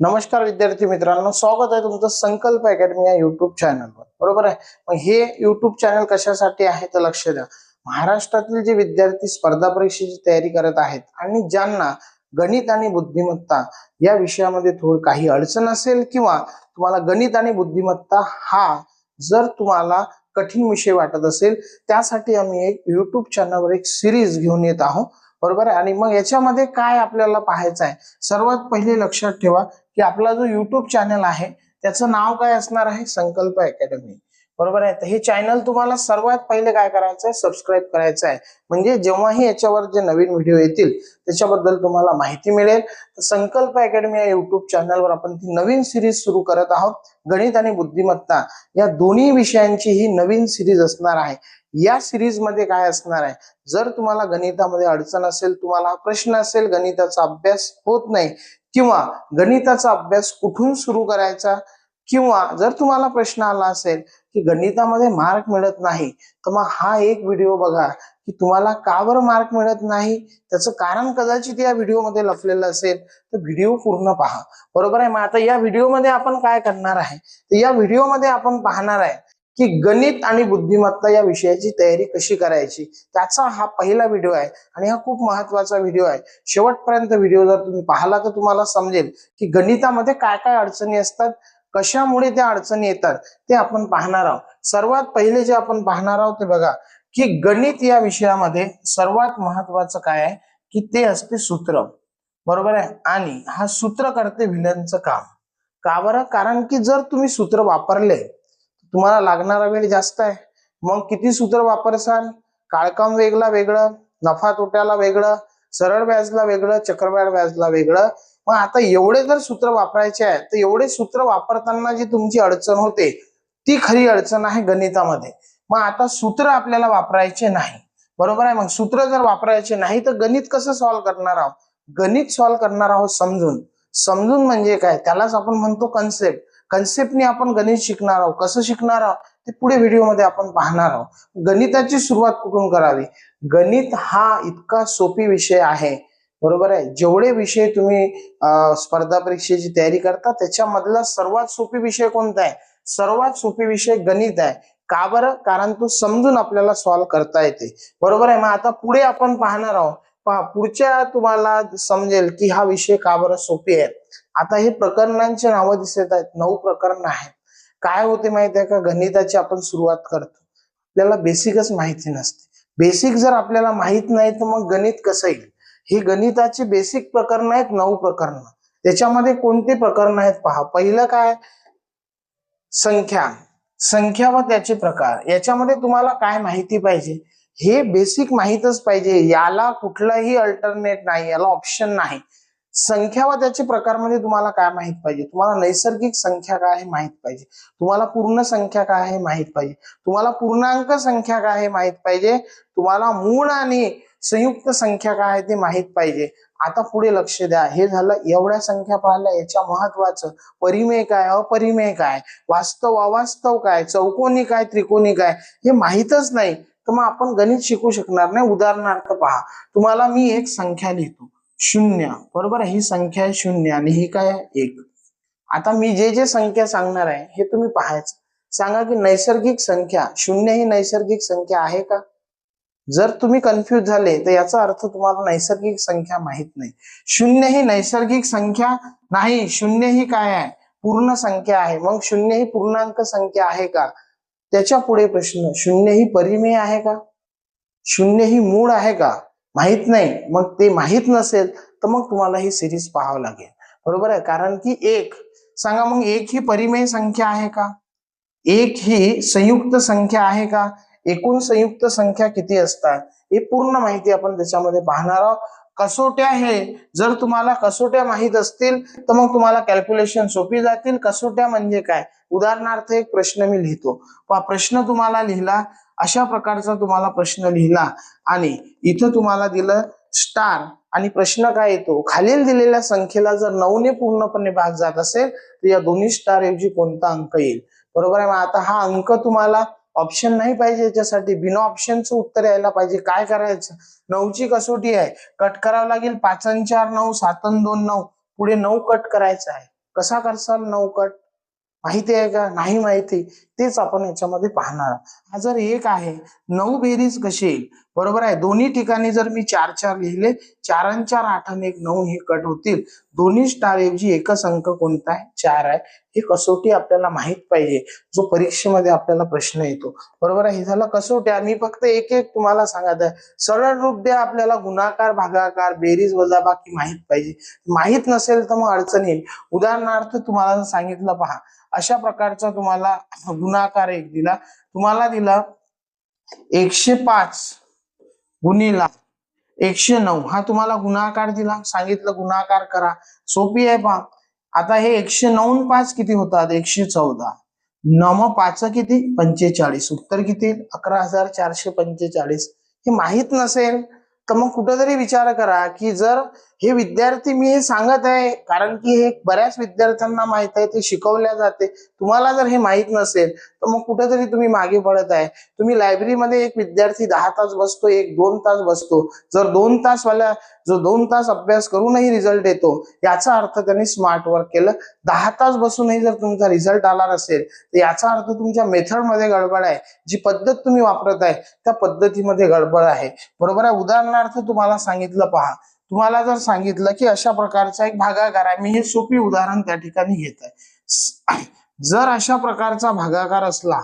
नमस्कार विद्यार्थी मित्रांनो स्वागत आहे तुमचं संकल्प अकॅडमी या युट्यूब चॅनलवर बरोबर आहे? मग हे युट्यूब चॅनल कशासाठी आहे तर लक्ष द्या. महाराष्ट्रातील जे विद्यार्थी स्पर्धा परीक्षेची तयारी करत आहेत आणि ज्यांना गणित आणि बुद्धिमत्ता या विषयामध्ये थोडी काही अडचण असेल किंवा तुम्हाला गणित आणि बुद्धिमत्ता हा जर तुम्हाला कठीण विषय वाटत असेल त्यासाठी आम्ही एक युट्यूब चॅनलवर एक सिरीज घेऊन येत आहोत. बरोबर आहे? आणि मग याच्यामध्ये काय आपल्याला पाहायचं आहे? सर्वात पहिले लक्षात ठेवा की आपला जो युट्यूब चॅनल आहे त्याचं नाव काय असणार आहे? संकल्प अकॅडमी. बरोबर आहे? तर हे चॅनल तुम्हाला सर्वात पहिले काय करायचं आहे? सबस्क्राईब करायचं आहे. म्हणजे जेव्हाही याच्यावर जे नवीन व्हिडिओ येतील त्याच्याबद्दल तुम्हाला माहिती मिळेल. तर संकल्प अकॅडमी या युट्यूब चॅनलवर आपण ती नवीन सिरीज सुरू करत आहोत. गणित आणि बुद्धिमत्ता या दोन्ही विषयांची ही नवीन सिरीज असणार आहे. या सिरीजमध्ये काय असणार आहे? जर तुम्हाला गणितामध्ये अडचण असेल तुम्हाला हा प्रश्न असेल गणिताचा अभ्यास होत नाही किंवा गणिताचा अभ्यास कुठून सुरू करायचा? किंवा जर तुम्हाला प्रश्न आला असेल की गणितामध्ये मार्क मिळत नाही तर मग हा एक व्हिडिओ बघा की तुम्हाला का बरं मार्क मिळत नाही? त्याचं कारण कदाचित या व्हिडिओमध्ये लपलेलं असेल तर व्हिडिओ पूर्ण पहा. बरोबर आहे? मग आता या व्हिडिओमध्ये आपण काय करणार आहे? तर या व्हिडिओमध्ये आपण पाहणार आहे की गणित आणि बुद्धिमत्ता या विषयाची तयारी कशी करायची? त्याचा हा पहिला व्हिडिओ आहे आणि हा खूप महत्त्वाचा व्हिडिओ आहे. शेवटपर्यंत व्हिडिओ जर तुम्ही पाहिला तर तुम्हाला समजेल की गणितामध्ये काय काय अडचणी असतात कशामुळे त्या अडचणी येतात ते आपण पाहणार आहोत. सर्वात पहिले जे आपण पाहणार आहोत ते बघा की गणित या विषयामध्ये सर्वात महत्वाचं काय आहे की ते असते सूत्र. बरोबर आहे? आणि हा सूत्र करते विलनचं काम. का बरं? कारण की जर तुम्ही सूत्र वापरले तुम्हाला लागणारा वेळ जास्त आहे. मग किती सूत्र वापरसाल काळकाम वेगळा वेगळं नफा तोट्याला वेगळं सरळ व्याजला वेगळं चक्रवाढ व्याजला वेगळं. मग आता एवढे जर सूत्र वापरायचे आहे तर एवढे सूत्र वापरताना जी तुमची अडचण होते ती खरी अडचण आहे गणितामध्ये. मग आता सूत्र आपल्याला वापरायचे नाही. बरोबर आहे? मग सूत्र जर वापरायचे नाही तर गणित कसं सॉल्व्ह करणार आहोत? गणित सॉल्व्ह करणार आहोत समजून. समजून म्हणजे काय? त्यालाच आपण म्हणतो कन्सेप्ट कन्सेप्टने आपण गणित शिकणार आहोत. कसं शिकणार आहोत? ते पुढे व्हिडिओमध्ये आपण पाहणार आहोत. गणिताची सुरुवात कुठून करावी? गणित हा इतका सोपी विषय आहे. बरोबर आहे? जेवढे विषय तुम्ही स्पर्धा परीक्षेची तयारी करता त्याच्यामधला सर्वात सोपी विषय कोणता आहे? सर्वात सोपी विषय गणित आहे. का बरं? कारण तो समजून आपल्याला सॉल्व्ह करता येते. बरोबर आहे? मग आता पुढे आपण पाहणार आहोत. पहा पुढच्या तुम्हाला समजेल की हा विषय का बरं सोपी आहे. आता हे प्रकरणांची नावं दिसत आहेत. नऊ प्रकरण आहेत. काय होते माहिती आहे का? गणिताची आपण सुरुवात करतो. आपल्याला बेसिकच माहिती नसते. बेसिक जर आपल्याला माहीत नाही तर मग गणित कसं येईल? हे गणिताचे बेसिक प्रकरण आहेत नऊ प्रकरण. त्याच्यामध्ये कोणते प्रकरण आहेत पहा. पहिलं काय? संख्या. संख्या व त्याचे प्रकार. याच्यामध्ये तुम्हाला काय माहिती पाहिजे? हे बेसिक माहीतच पाहिजे. याला कुठलाही अल्टरनेट नाही याला ऑप्शन नाही. संख्या व त्याचे प्रकारमध्ये म्हणजे तुम्हाला काय माहीत पाहिजे? तुम्हाला नैसर्गिक संख्या काय आहे माहीत पाहिजे. तुम्हाला पूर्ण संख्या काय आहे माहीत पाहिजे. तुम्हाला पूर्णांक संख्या काय आहे माहीत पाहिजे. तुम्हाला मूळ आणि संयुक्त संख्या काय आहे ते माहीत पाहिजे. आता पुढे लक्ष द्या. हे झालं एवढ्या संख्या पाहिल्या याच्या महत्वाचं. परिमेय काय? अपरिमेय काय? वास्तव अवास्तव काय? चौकोनी काय? त्रिकोणी काय? हे माहीतच नाही. तर मग आपण गणित शिकू शकणार नाही. उदाहरणार्थ पहा. तुम्हाला मी एक संख्या लिहितो. शून्य. बरोबर? ही संख्या आहे शून्य आणि ही काय? एक. आता मी जे जे संख्या सांगणार आहे हे तुम्ही पाहायचं. सांगा की नैसर्गिक संख्या शून्य ही नैसर्गिक संख्या आहे का? जर तुम्ही कन्फ्यूज झाले तर याचा अर्थ तुम्हाला नैसर्गिक संख्या माहीत नाही. शून्य ही नैसर्गिक संख्या नाही. शून्य ही काय आहे? पूर्ण संख्या आहे. मग शून्य ही पूर्णांक संख्या आहे का? त्याच्या पुढे प्रश्न शून्य ही परिमेय आहे का? शून्य ही मूळ आहे का? माहीत नाही मग ते माहीत नसेल तर मग तुम्हाला ही सिरीज पाहावं लागेल. बरोबर आहे? कारण की एक सांगा मग एक ही परिमेय संख्या आहे का? एक ही संयुक्त संख्या आहे का? एकूण संयुक्त संख्या किती असतात? हे पूर्ण माहिती आपण त्याच्यामध्ये पाहणार आहोत. कसोट्या हे जर तुम्हाला कसोट्या माहीत असतील तर मग तुम्हाला कॅल्क्युलेशन सोपी जातील. कसोट्या म्हणजे काय? उदाहरणार्थ एक प्रश्न मी लिहितो. प्रश्न तुम्हाला लिहिला अशा प्रकारचा तुम्हाला प्रश्न लिहिला आणि इथं तुम्हाला दिलं स्टार आणि प्रश्न काय येतो? खालील दिलेल्या संख्येला जर नऊने पूर्णपणे भाग जात असेल तर या दोन्ही स्टार ऐवजी कोणता अंक येईल? बरोबर आहे मग आता हा अंक तुम्हाला ऑप्शन नाही पाहिजे याच्यासाठी. बिना ऑप्शनचं उत्तर यायला पाहिजे. काय करायचं? नऊची कसोटी आहे. कट करावं लागेल. पाचन चार नऊ सातन दोन नऊ. पुढे नऊ कट करायचं आहे. कसा करसाल नऊ कट माहिती आहे का? नाही माहिती. तेच आपण याच्यामध्ये पाहणार. हा जर एक आहे नऊ बेरीज कशी येईल? बरोबर आहे? दोन्ही ठिकाणी जर मी चार चार लिहिले चार आणि चार आठ आणि एक नऊ हे कट होतील. दोन्ही स्टार ऐवजी एकच अंक कोणता आहे? चार आहे. हे कसोटी आपल्याला माहीत पाहिजे. जो परीक्षेमध्ये आपल्याला प्रश्न येतो. बरोबर आहे? हे झालं कसोट्या मी फक्त एक एक तुम्हाला सांगत आहे. सरळ रूप द्या आपल्याला. गुणाकार भागाकार बेरीज वजाबाकी माहीत पाहिजे. माहीत नसेल तर मग अडचण येईल. उदाहरणार्थ तुम्हाला सांगितलं पहा. अशा प्रकारचा तुम्हाला गुणाकार एक दिला. तुम्हाला दिला एकशे पाच गुणीला एकशे नऊ. हा तुम्हाला गुणाकार दिला. सांगितलं गुणाकार करा. सोपी आहे पहा. आता हे एकशे नऊ पाच किती होतात? एकशे चौदा. नम पाच किती? पंचेचाळीस. उत्तर किती? अकरा हजार चारशे पंचेचाळीस. हे माहीत नसेल तर मग कुठेतरी विचार करा की जर हे विद्यार्थी मी हे सांगत आहे कारण की हे बऱ्याच विद्यार्थ्यांना माहीत आहे ते शिकवल्या जाते. तुम्हाला जर हे माहीत नसेल तर मग कुठेतरी तुम्ही मागे पडत आहे. तुम्ही लायब्ररीमध्ये एक विद्यार्थी दहा तास बसतो एक दोन तास बसतो. जर दोन तासवाल्या जो दोन तास अभ्यास करूनही रिझल्ट येतो याचा अर्थ त्यांनी स्मार्ट वर्क केलं. दहा तास बसूनही जर तुमचा रिझल्ट आला नसेल तर याचा अर्थ तुमच्या मेथडमध्ये गडबड आहे. जी पद्धत तुम्ही वापरत आहे त्या पद्धतीमध्ये गडबड आहे. बरोबर आहे? उदाहरणार्थ तुम्हाला सांगितलं पहा तुम्हाला जर सांगितलं की अशा प्रकारचा एक भागाकार आहे मी हे सोपी उदाहरण त्या ठिकाणी घेत आहे जर अशा प्रकारचा भागाकार असला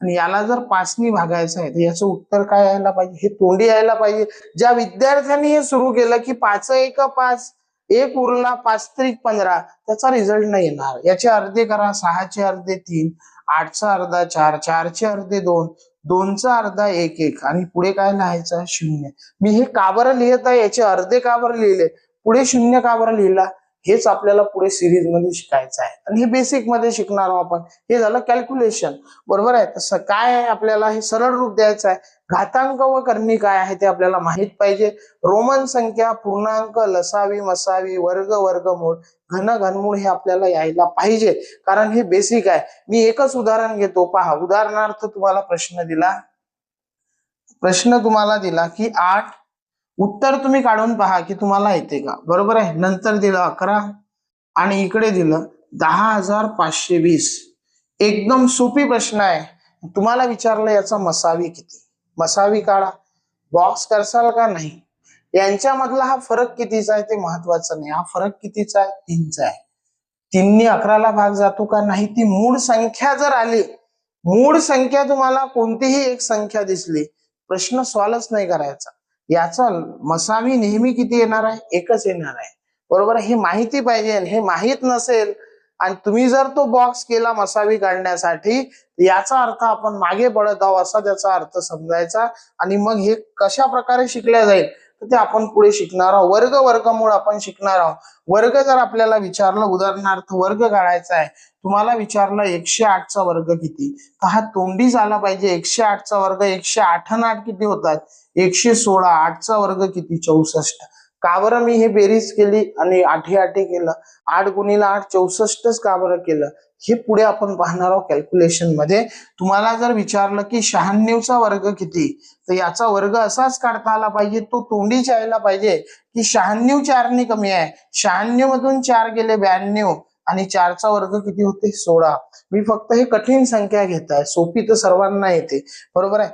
आणि याला जर पाचनी भागायचं आहे तर याचं उत्तर काय यायला पाहिजे? हे तोंडी यायला पाहिजे. ज्या विद्यार्थ्यांनी हे सुरू केलं की पाच एक पाच एक उरला पाच त्रिक पंधरा त्याचा रिझल्ट नाही येणार. याचे अर्धे करा सहाचे अर्धे तीन आठचा अर्धा चार चारचे अर्धे दोन दोनचा अर्धा एक एक. आणि पुढे काय लिहायचं शून्य. मी हे का बरं लिहित आहे? याचे अर्धे का बरं लिहिले? पुढे शून्य का बरं लिहिला? हेच आपल्याला पुढे सिरीजमध्ये शिकायचं आहे. आणि हे बेसिकमध्ये शिकणार आहोत आपण. हे झालं कॅल्क्युलेशन बरोबर आहे? तसं काय आहे आपल्याला हे सरळ रूप द्यायचं आहे? घातांक व कर्णी काय आहे ते आपल्याला माहीत पाहिजे. रोमन संख्या पूर्णांक लसावी मसावी वर्ग वर्गमूळ. घन घनमूळ हे आपल्याला यायला पाहिजे. कारण हे बेसिक आहे. मी एकच उदाहरण घेतो. पहा उदाहरणार्थ तुम्हाला प्रश्न दिला. प्रश्न तुम्हाला दिला की आठ उत्तर तुम्ही काढून पहा की तुम्हाला येते का? बरोबर आहे? नंतर दिलं अकरा आणि इकडे दिलं दहा हजार पाचशे वीस. एकदम सोपी प्रश्न आहे. तुम्हाला विचारलं याचा मसावी किती? मसावी काढा. बॉक्स करसाल का नाही? यांच्यामधला हा फरक कितीचा आहे ते महत्वाचं नाही. हा फरक कितीचा आहे? तीनचा आहे. तीननी अकराला भाग जातो का नाही? ती मूळ संख्या जर आली मूळ संख्या तुम्हाला कोणतीही एक संख्या दिसली प्रश्न सॉल्वच नाही करायचा. याचा मसावी नेहमी किती येणार आहे? एकच येणार आहे. बरोबर? आहे? हे माहिती पाहिजे. हे माहीत नसेल आणि तुम्ही जर तो बॉक्स केला मसावी काढण्यासाठी याचा अर्थ आपण मागे पडत आहोत असा त्याचा अर्थ समजायचा आणि मग हे कशा प्रकारे शिकल्या जाईल? तर ते आपण पुढे शिकणार आहोत. वर्ग वर्गमूळ आपण शिकणार आहोत. वर्ग जर आपल्याला विचारलं उदाहरणार्थ वर्ग काढायचा आहे तुम्हाला विचारलं एकशे आठचा वर्ग किती? तर हा तोंडी झाला पाहिजे. एकशे आठचा वर्ग एकशे आठ आठ किती होतात? एकशे सोळा आठचा वर्ग किती? चौसष्ट. का बरं मी हे बेरीज केली आणि आठी आठी केलं? आठ गुणीला आठ चौसष्टच का बरं केलं? हे पुढे आपण पाहणार आहोत कॅल्क्युलेशनमध्ये. तुम्हाला जर विचारलं की शहाण्णवचा वर्ग किती? तर याचा वर्ग असाच काढता आला पाहिजे तो तोंडीच यायला पाहिजे की शहाण्णव चारने कमी आहे. शहाण्णव मधून चार गेले ब्याण्णव आणि चारचा वर्ग किती होते? सोळा. मी फक्त हे कठीण संख्या घेत आहे. सोपी तर सर्वांना येते. बरोबर आहे?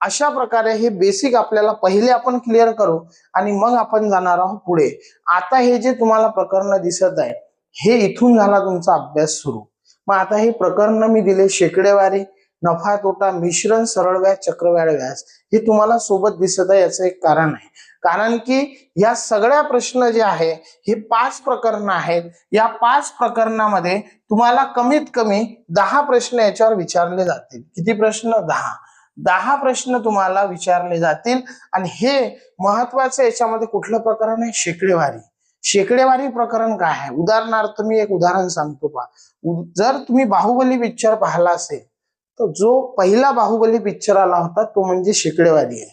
अशा प्रकारे हे बेसिक आपल्याला पहिले आपण क्लिअर करू आणि मग आपण जाणार आहोत पुढे. आता हे जे तुम्हाला प्रकरण दिसत आहे हे इथून झाला तुमचा अभ्यास सुरू. मग आता हे प्रकरण मी दिले शेकडेवारी नफा तोटा मिश्रण सरळ व्याज चक्रवाढ व्याज. हे तुम्हाला सोबत दिसत आहे याचं एक कारण आहे. कारण की या सगळ्या प्रश्न जे आहे हे पाच प्रकरण आहेत. या पाच प्रकरणामध्ये तुम्हाला कमीत कमी दहा प्रश्न याच्यावर विचारले जातील. किती प्रश्न? दहा. दहा प्रश्न तुम्हाला विचारले जातील. आणि हे महत्वाचं याच्यामध्ये कुठलं प्रकरण आहे? शेकडेवारी. शेकडेवारी प्रकरण काय आहे? उदाहरणार्थ मी एक उदाहरण सांगतो पहा. जर तुम्ही बाहुबली पिक्चर पाहिला असेल तर जो पहिला बाहुबली पिक्चर आला होता तो म्हणजे शेकडेवारी आहे.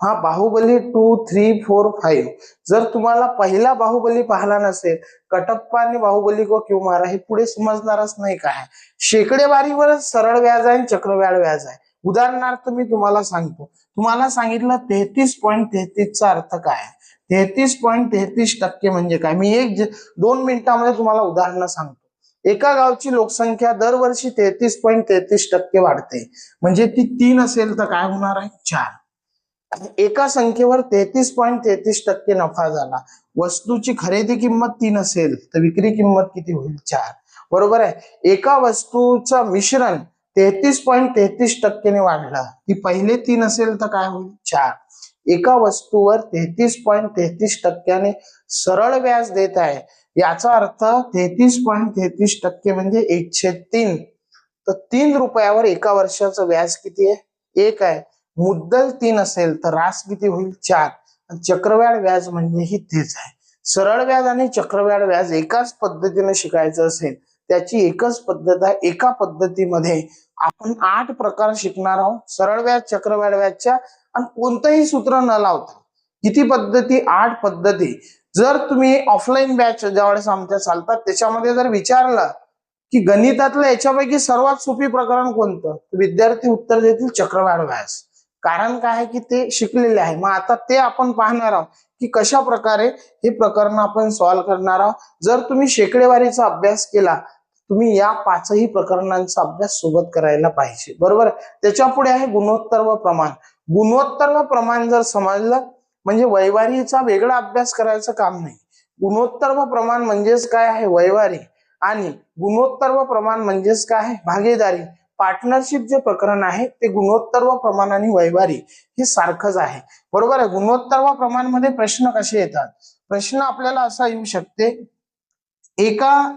हा Baahubali two three four five जर तुम्हाला पहिला बाहुबली पाहिला नसेल कटप्पा आणि बाहुबली को क्यू मारा हे पुढे समजणारच नाही काय. शेकडेवारीवरच सरळ व्याज आहे आणि चक्रव्याळ व्याज आहे. उदाहरणार्थ मी तुम्हाला सांगतो. तुम्हाला सांगितलं तेहतीस पॉईंट तेहतीसचा अर्थ काय आहे? तेहतीस पॉईंट तेहतीस टक्के म्हणजे काय? मी एक दोन मिनिटामध्ये तुम्हाला उदाहरणं सांगतो. एका गावची लोकसंख्या दरवर्षी तेहतीस पॉईंट तेहतीस टक्के वाढते. म्हणजे ती तीन असेल तर काय होणार आहे? चार. एका संख्येवर तेहतीस पॉईंट तेहतीस टक्के नफा झाला. वस्तूची खरेदी किंमत तीन असेल तर विक्री किंमत किती होईल? चार. बरोबर आहे? एका वस्तूचं मिश्रण तेहतीस पॉईंट तेहतीस टक्क्याने वाढलं. ती पहिले तीन असेल तर काय होईल? चार. एका वस्तूवर तेहतीस पॉईंट तेहतीस टक्क्याने सरळ व्याज देत आहे. याचा अर्थ तेहतीस पॉईंट तेहतीस टक्के म्हणजे एकशे तीन. तर तीन रुपयावर एका वर्षाचं व्याज किती आहे? एक आहे. मुद्दल तीन असेल तर रास किती होईल? चार. आणि चक्रव्याढ व्याज म्हणजे ही तेच आहे. सरळ व्याज आणि चक्रव्याढ व्याज एकाच पद्धतीने शिकायचं असेल त्याची एकच पद्धत आहे. एका पद्धतीमध्ये आपण आठ प्रकार शिकणार आहोत. सरळ व्याज चक्रव्याढ व्याजच्या आणि कोणतंही सूत्र न लावता किती पद्धती आठ पद्धती जर तुम्ही ऑफलाईन बॅच ज्यावेळेस आमच्या चालतात त्याच्यामध्ये जर विचारलं की गणितातलं याच्यापैकी सर्वात सोपी प्रकरण कोणतं? विद्यार्थी उत्तर देतील चक्रवाढ व्यास. कारण काय आहे की ते शिकलेले आहे. मग आता ते आपण पाहणार आहोत की कशा प्रकारे हे प्रकरण आपण सॉल्व्ह करणार आहोत. जर तुम्ही शेकडेवारीचा अभ्यास केला तुम्ही या पाचही प्रकरणांचा अभ्यास सोबत करायला पाहिजे. बरोबर? त्याच्या पुढे आहे गुणोत्तर व प्रमाण. गुणोत्तर व प्रमाण जर समजलं म्हणजे वैवारीचा वेगळा अभ्यास करायचं काम नाही. गुणोत्तर व प्रमाण म्हणजेच काय आहे? वैवारी. आणि गुणोत्तर व प्रमाण म्हणजेच काय आहे? भागीदारी. पार्टनरशिप जे प्रकरण आहे ते गुणोत्तर व प्रमाण आणि वैवारी हे सारखंच आहे. बरोबर आहे? गुणोत्तर व प्रमाणमध्ये प्रश्न कसे येतात? प्रश्न आपल्याला असा येऊ शकते एका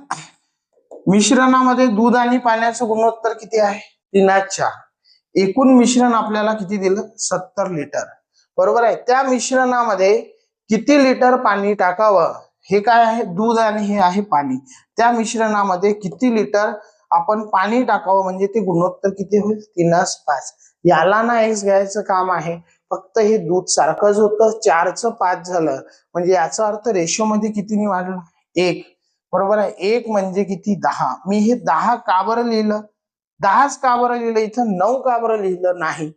मिश्रणामध्ये दूध आणि पाण्याचं गुणोत्तर किती आहे? तीनात चार. एकूण मिश्रण आपल्याला किती दिलं? सत्तर लिटर. बरोबर आहे? त्या मिश्रणामध्ये किती लिटर पाणी टाकावं? हे काय आहे? दूध आणि हे आहे पाणी. त्या मिश्रणामध्ये किती लिटर आपण पाणी टाकावं? म्हणजे ते गुणोत्तर किती होईल? तीनास पाच. याला ना एक्स घ्यायचं काम आहे. फक्त हे दूध सारखंच होतं. चारचं पाच झालं. म्हणजे याचा अर्थ रेशो मध्ये कितीने वाढलं एक. बरोबर आहे? एक म्हणजे किती? दहा. मी हे दहा का बरं लिहिलं? दहाच का बरं लिहिलं इथं नऊ का बरं लिहिलं नाही.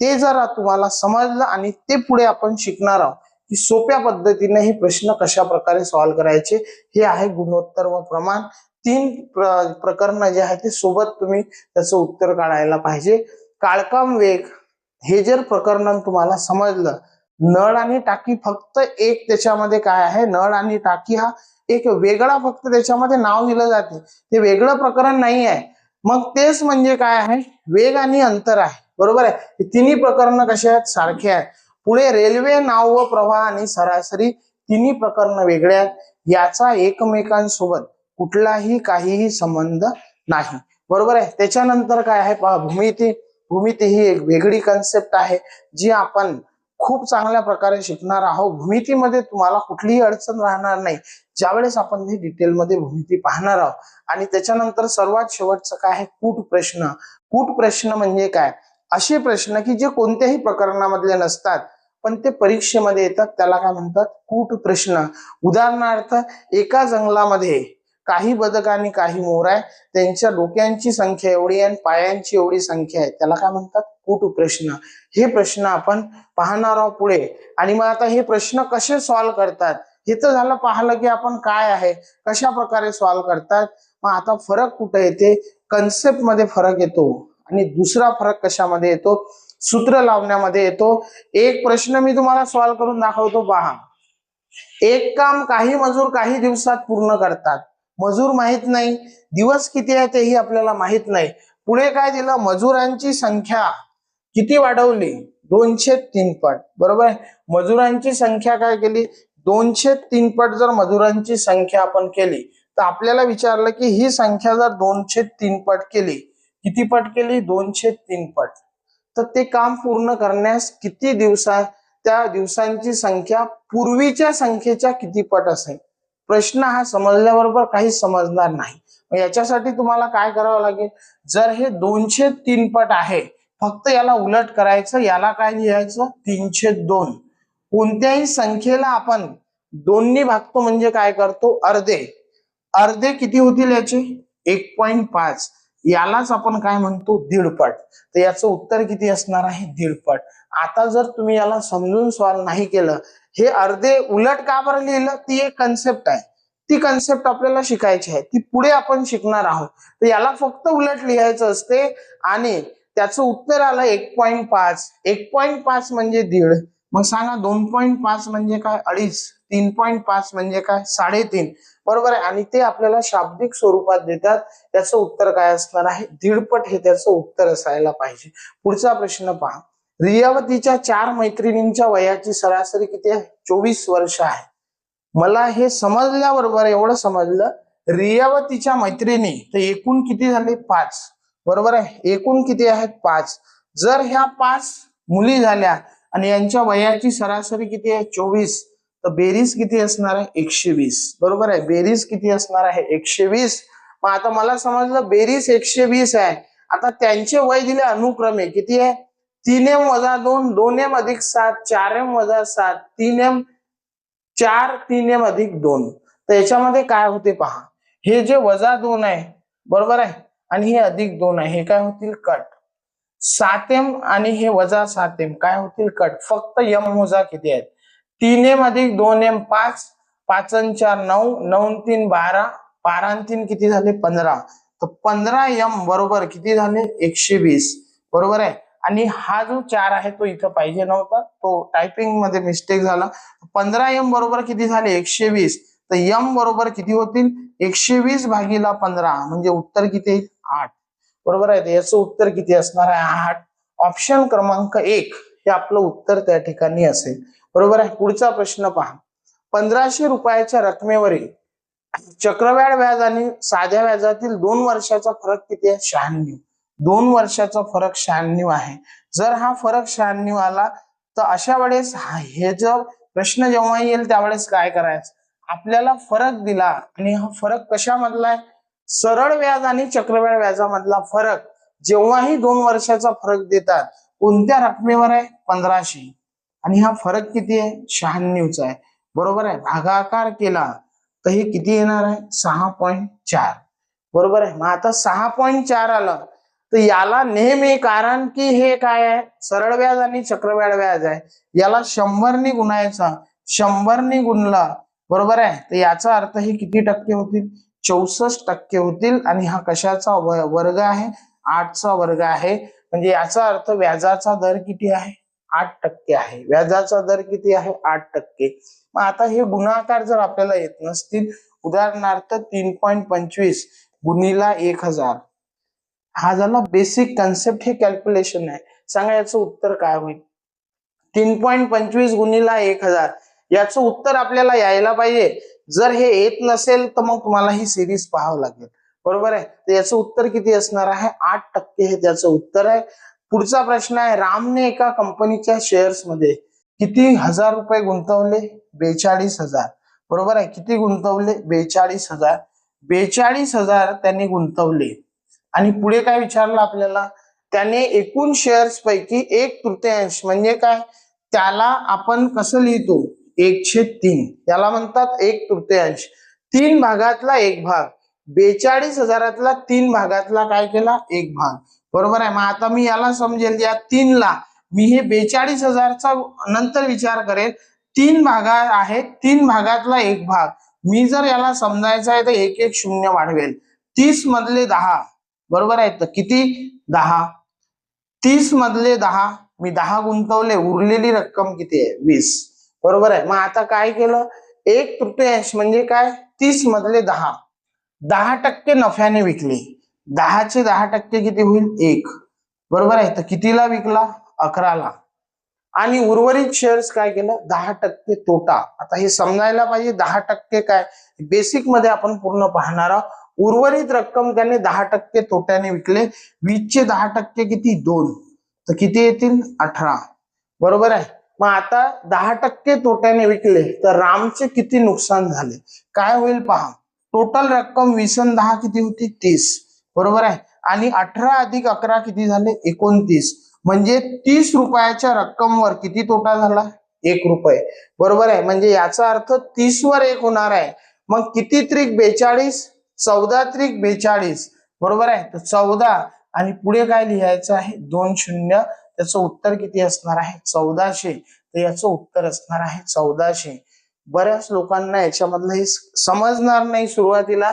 ते जरा तुम्हाला समजलं आणि ते पुढे आपण शिकणार आहोत की सोप्या पद्धतीने हे प्रश्न कशा प्रकारे सॉल्व्ह करायचे. हे आहे गुणोत्तर व प्रमाण. तीन प्र प्रकरण जे आहे ते सोबत तुम्ही त्याचं उत्तर काढायला पाहिजे. काळकाम वेग हे जर प्रकरण तुम्हाला समजलं नळ आणि टाकी फक्त एक त्याच्यामध्ये काय आहे? नळ आणि टाकी हा एक वेगळा फक्त त्याच्यामध्ये नाव दिलं जाते. ते वेगळं प्रकरण नाही आहे मग तेच म्हणजे काय आहे? वेग आणि अंतर आहे. बरोबर आहे? तिन्ही प्रकरण कसे आहेत? सारखे आहेत. पुढे रेल्वे नाव व प्रवाह आणि सरासरी तिन्ही प्रकरण वेगळे आहेत. याचा एकमेकांसोबत कुठलाही काहीही संबंध नाही. बरोबर आहे? त्याच्यानंतर काय आहे? पहा भूमिती. भूमिती ही एक वेगळी कन्सेप्ट आहे जी आपण खूप चांगल्या प्रकारे शिकणार आहोत. भूमितीमध्ये तुम्हाला कुठलीही अडचण राहणार नाही. ज्यावेळेस आपण हे डिटेलमध्ये भूमिती पाहणार आहोत. आणि त्याच्यानंतर सर्वात शेवटचं काय आहे? कूट प्रश्न. कूट प्रश्न म्हणजे काय? असे प्रश्न की जे कोणत्याही प्रकरणामधले नसतात पण ते परीक्षेमध्ये येतात. त्याला काय म्हणतात? कूट प्रश्न. उदाहरणार्थ एका जंगलामध्ये काही बदक आणि काही मोर आहे. त्यांच्या डोक्यांची संख्या एवढी आणि पायांची एवढी संख्या आहे. त्याला काय म्हणतात? कुट प्रश्न हे प्रश्न आपण पाहणार आहोत पुढे. आणि मग आता हे प्रश्न कसे सॉल्व्ह करतात? हे तर झालं पाहिलं की आपण काय आहे? कशा प्रकारे सॉल्व्ह करतात? मग आता फरक कुठे येते? कन्सेप्टमध्ये फरक येतो. आणि दुसरा फरक कशामध्ये येतो? सूत्र लावण्यामध्ये येतो. एक प्रश्न मी तुम्हाला सॉल्व्ह करून दाखवतो पहा. एक काम काही मजूर काही दिवसात पूर्ण करतात. मजूर माहीत नाही. दिवस किती आहे तेही आपल्याला माहीत नाही. पुढे काय दिलं? मजुरांची संख्या किती वाढवली? दोनशे तीन पट. बरोबर? आहे मजुरांची संख्या काय केली? दोनशे तीन पट जर मजुरांची संख्या आपण केली तर आपल्याला विचारलं की ही संख्या जर दोनशे तीन पट केली किती पट केली? दोनशे तीन पट. तर ते काम पूर्ण करण्यास किती दिवसा त्या दिवसांची संख्या पूर्वीच्या संख्येच्या किती पट असेल? प्रश्न हा समजल्याबरोबर काही समजणार नाही. याच्यासाठी तुम्हाला काय करावं लागेल? जर हे दोनशे तीन पट आहे फक्त याला उलट करायचं याला काय लिहायचं? तीनशे दोन. कोणत्याही संख्येला आपण दोन्ही भागतो म्हणजे काय करतो? अर्धे. अर्धे किती होतील याचे? एक पॉइंट पाच. यालाच आपण काय म्हणतो? दीडपट. तर याचं उत्तर किती असणार आहे? दीडपट. आता जर तुम्ही याला समजून सॉल्व नाही केलं हे अर्धे उलट का बरं लिहिलं? ती एक कन्सेप्ट आहे. ती कन्सेप्ट आपल्याला शिकायची आहे. ती पुढे आपण शिकणार आहोत. तर याला फक्त उलट लिहायचं असते आणि त्याचं उत्तर आलं एक पॉईंट पाच. एक पॉईंट पाच म्हणजे दीड. मग सांगा दोन पॉईंट पाच म्हणजे काय? अडीच. तीन पॉईंट पाच म्हणजे काय? साडेतीन. बरोबर आहे? आणि ते आपल्याला शाब्दिक स्वरूपात देतात. त्याचं उत्तर काय असणार आहे? दीडपट हे त्याचं उत्तर असायला पाहिजे. पुढचा प्रश्न पहा. रियावतीच्या चार मैत्रिणींच्या वयाची सरासरी किती आहे? चोवीस वर्ष आहे. मला हे समजल्याबरोबर एवढं समजलं रियावतीच्या मैत्रिणी तर एकूण किती झाले? पाच. बरोबर आहे? एकूण किती आहेत? पाच. जर ह्या पाच मुली झाल्या आणि यांच्या वयाची सरासरी किती आहे? चोवीस. तर बेरीज किती असणार आहे? एकशे वीस बरोबर आहे? बेरीज किती असणार आहे? एकशे वीस मग आता मला समजलं बेरीज एकशे वीस आहे. आता त्यांचे वय दिले अनुक्रमे किती आहे? तीन एम वजा दोन दोन एम अधिक सात चार एम वजा सात तीन एम चार तीन एम अधिक दोन. तर याच्यामध्ये काय होते पहा. हे जे वजा दोन आहे बरोबर आहे? आणि हे अधिक दोन आहे. हे काय होतील? कट. सात एम आणि हे वजा सात एम. काय होतील? कट. फक्त यम मोजा किती आहेत? तीन एम अधिक दोन एम पाच पाच चार नऊ नऊ तीन बारा बारा तीन किती झाले? पंधरा. तर पंधरा यम बरोबर किती झाले? एकशे वीस. बरोबर आहे? आणि हा जो चार आहे तो इथं पाहिजे नव्हता. तो टायपिंगमध्ये मिस्टेक झाला. पंधरा एम बरोबर किती झाले? एकशे वीस. तर यम बरोबर किती होतील? एकशे वीस भागीला पंधरा. म्हणजे उत्तर किती येईल? आठ. बरोबर आहे? याचं उत्तर किती असणार आहे? आठ. ऑप्शन क्रमांक एक हे आपलं उत्तर त्या ठिकाणी असेल. बरोबर आहे? पुढचा प्रश्न पहा. पंधराशे रुपयाच्या रकमेवरील चक्रव्याड व्याज आणि साध्या व्याजातील दोन वर्षाचा फरक किती आहे? शहाण्णव. दोन वर्षाचा फरक शहाण्णव आहे. जर हा फरक शहाण्णव आला तर अशा वेळेस हा- हे जर प्रश्न जेव्हा येईल त्यावेळेस काय करायचं? आपल्याला फरक दिला आणि हा फरक कशामधला आहे? सरळ व्याज आणि चक्रव्याढ व्याजामधला फरक. जेव्हाही दोन वर्षाचा फरक देतात कोणत्या रकमेवर आहे? पंधराशे. आणि हा फरक किती आहे? शहाण्णवचा आहे. बरोबर आहे? भागाकार केला तर हे किती येणार आहे? सहा पॉईंट चार. बरोबर आहे? मग आता सहा पॉईंट चार आलं तर याला नेहमी कारण की हे काय आहे? सरळ व्याज आणि चक्रव्याढ व्याज आहे. याला शंभरनी गुणायचा शंभरनी गुणला बरोबर आहे? तर याचा अर्थ हे किती टक्के होतील? चौसष्ट टक्के होतील आणि हा कशाचा वर्ग आहे? आठचा वर्ग आहे. म्हणजे याचा अर्थ व्याजाचा दर किती आहे? आठ टक्के आहे. व्याजाचा दर किती आहे? आठ टक्के. मग आता हे गुणाकार जर आपल्याला येत नसतील उदाहरणार्थ तीन पॉईंट पंचवीस गुणीला एक हजार. हा झाला बेसिक कन्सेप्ट हे कॅल्क्युलेशन आहे. सांगा याचं उत्तर काय होईल? तीन पॉईंट पंचवीस गुणीला एक हजार. याचं उत्तर आपल्याला यायला पाहिजे. जर हे येत नसेल तर मग तुम्हाला ही सिरीज पाहावं लागेल. बरोबर आहे? तर याचं उत्तर किती असणार आहे? आठ टक्के हे त्याचं उत्तर आहे. पुढचा प्रश्न आहे रामने एका कंपनीच्या शेअर्समध्ये किती हजार रुपये गुंतवले? बेचाळीस हजार. बरोबर आहे? किती गुंतवले? बेचाळीस हजार. बेचाळीस हजार त्यांनी गुंतवले. आणि पुढे काय विचारलं आपल्याला? त्याने एकूण शेअर्स पैकी एक तृतीयांश म्हणजे काय? त्याला आपण कसं लिहितो? एकशे तीन. याला म्हणतात एक तृतीयांश. तीन भागातला एक भाग. बेचाळीस हजारातला तीन भागातला काय केला? एक भाग. बरोबर आहे? मग आता मी याला समजेल या तीनला मी हे बेचाळीस हजारचा नंतर विचार करेल तीन भागा आहेत तीन भागातला एक भाग. मी जर याला समजायचा आहे तर एक एक शून्य वाढवेल. तीस मधले दहा. बरोबर आहे? तर किती? दहा. तीस मधले दहा. मी दहा गुंतवले. उरलेली रक्कम किती आहे? वीस. बरोबर आहे? मग आता काय केलं? एक तृतीयांश म्हणजे काय? तीस मधले दहा. दहा टक्के नफ्याने विकले. दहाचे दहा टक्के किती होईल? एक. बरोबर आहे? तर कितीला विकला? अकराला. आणि उर्वरित शेअर्स काय केलं? दहा टक्के तोटा. आता हे समजायला पाहिजे. दहा टक्के काय? बेसिकमध्ये आपण पूर्ण पाहणार आहोत. उर्वरित रक्कम त्याने दहा टक्के तोट्याने विकले. वीसचे दहा टक्के किती? दोन. तर किती येतील? अठरा. बरोबर आहे? मग आता दहा टक्के तोट्याने विकले तर रामचे किती नुकसान झाले? काय होईल पहा. टोटल रक्कम वीस दहा किती होती? तीस. बरोबर आहे? आणि अठरा अधिक अकरा किती झाले? एकोणतीस. म्हणजे तीस रुपयाच्या रक्कमवर किती तोटा झाला? एक रुपये. बरोबर आहे? म्हणजे याचा अर्थ तीस वर एक होणार आहे. मग किती त्रिक बेचाळीस? चौदा त्रिक बेचाळीस. बरोबर आहे? तर चौदा आणि पुढे काय लिहायचं आहे? दोन शून्य. त्याचं उत्तर किती असणार आहे? चौदाशे. तर याचं उत्तर असणार आहे चौदाशे. बऱ्याच लोकांना याच्यामधलं हे समजणार नाही सुरुवातीला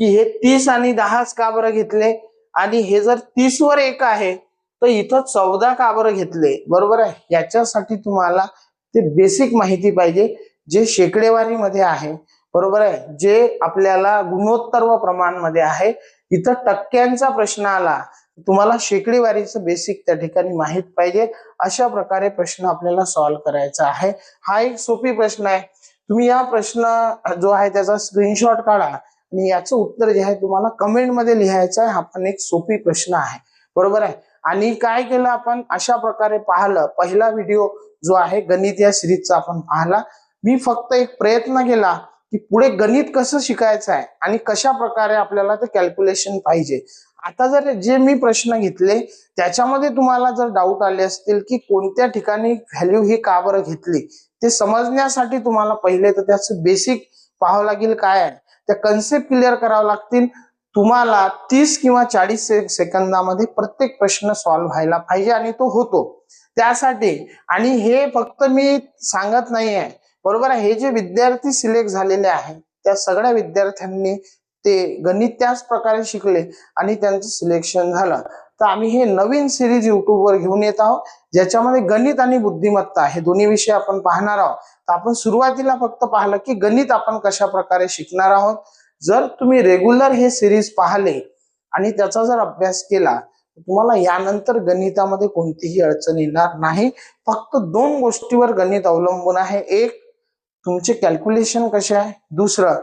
की हे तीस आणि दहाच का बरं घेतले? आणि हे जर तीस वर एक आहे तर इथं चौदा का बरं घेतले? बरोबर आहे? याच्यासाठी तुम्हाला ते बेसिक माहिती पाहिजे. जे शेकडेवारीमध्ये आहे बरोबर आहे? जे आपल्याला गुणोत्तर व प्रमाणमध्ये आहे इथं टक्क्यांचा प्रश्न आला तुम्हाला शेकडेवारीचं बेसिक त्या ठिकाणी माहीत पाहिजे. अशा प्रकारे प्रश्न आपल्याला सॉल्व्ह करायचा आहे. हा एक सोपी प्रश्न आहे. तुम्ही या प्रश्न जो आहे त्याचा स्क्रीनशॉट काढा आणि याचं उत्तर जे आहे तुम्हाला कमेंटमध्ये लिहायचं आहे. हा पण एक सोपी प्रश्न आहे. बरोबर आहे? आणि काय केलं आपण? अशा प्रकारे पाहिलं. पहिला व्हिडिओ जो आहे गणित या सिरीजचा आपण पाहिला. मी फक्त एक प्रयत्न केला. की पुढे गणित कसं शिकायचं आहे आणि कशा प्रकारे आपल्याला ते कॅल्क्युलेशन पाहिजे. आता जर जे मी प्रश्न घेतले त्याच्यामध्ये तुम्हाला जर डाऊट आले असतील की कोणत्या ठिकाणी व्हॅल्यू ही का बरं घेतली ते समजण्यासाठी तुम्हाला पहिले तर त्याचं बेसिक पाहावं लागेल काय आहे. त्या कन्सेप्ट क्लिअर करावं लागतील. तुम्हाला तीस किंवा चाळीस से- सेकंदामध्ये प्रत्येक प्रश्न सॉल्व्ह व्हायला पाहिजे आणि तो होतो. त्यासाठी आणि हे फक्त मी सांगत नाही आहे बरोबर आहे हे जे विद्यार्थी सिलेक्ट झालेले आहेत त्या सगळ्या विद्यार्थ्यांनी ते गणित त्याच प्रकारे शिकले आणि त्यांचं सिलेक्शन झालं. तर आम्ही हे नवीन सिरीज युट्यूबवर घेऊन येत आहोत ज्याच्यामध्ये गणित आणि बुद्धिमत्ता हे दोन्ही विषय आपण पाहणार आहोत. तर आपण सुरुवातीला फक्त पाहिलं की गणित आपण कशा प्रकारे शिकणार आहोत. जर तुम्ही रेग्युलर हे सिरीज पाहिले आणि त्याचा जर अभ्यास केला तुम्हाला यानंतर गणितामध्ये कोणतीही अडचण येणार नाही. फक्त दोन गोष्टीवर गणित अवलंबून आहे. एक तुमचे कॅल्क्युलेशन कसे आहे? दुसरं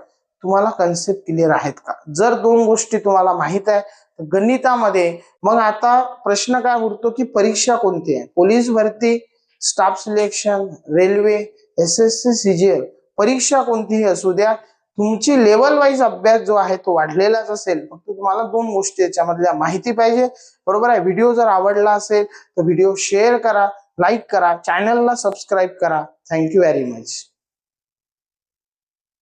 तुम्हाला कन्सेप्ट क्लिअर आहेत का? जर दोन गोष्टी तुम्हाला माहीत आहे तर गणितामध्ये मग आता प्रश्न काय उरतो की परीक्षा कोणती आहे? पोलीस भरती staff selection railway S S C CGL परीक्षा कोणतीही असू द्या. तुमची लेवल वाईज अभ्यास जो आहे तो वाढलेलाच असेल. फक्त तुम्हाला दोन गोष्टी याच्यामधल्या माहिती पाहिजे. बरोबर आहे? व्हिडिओ जर आवडला असेल तर व्हिडिओ शेअर करा लाईक करा चॅनलला सबस्क्राईब करा. Thank you very much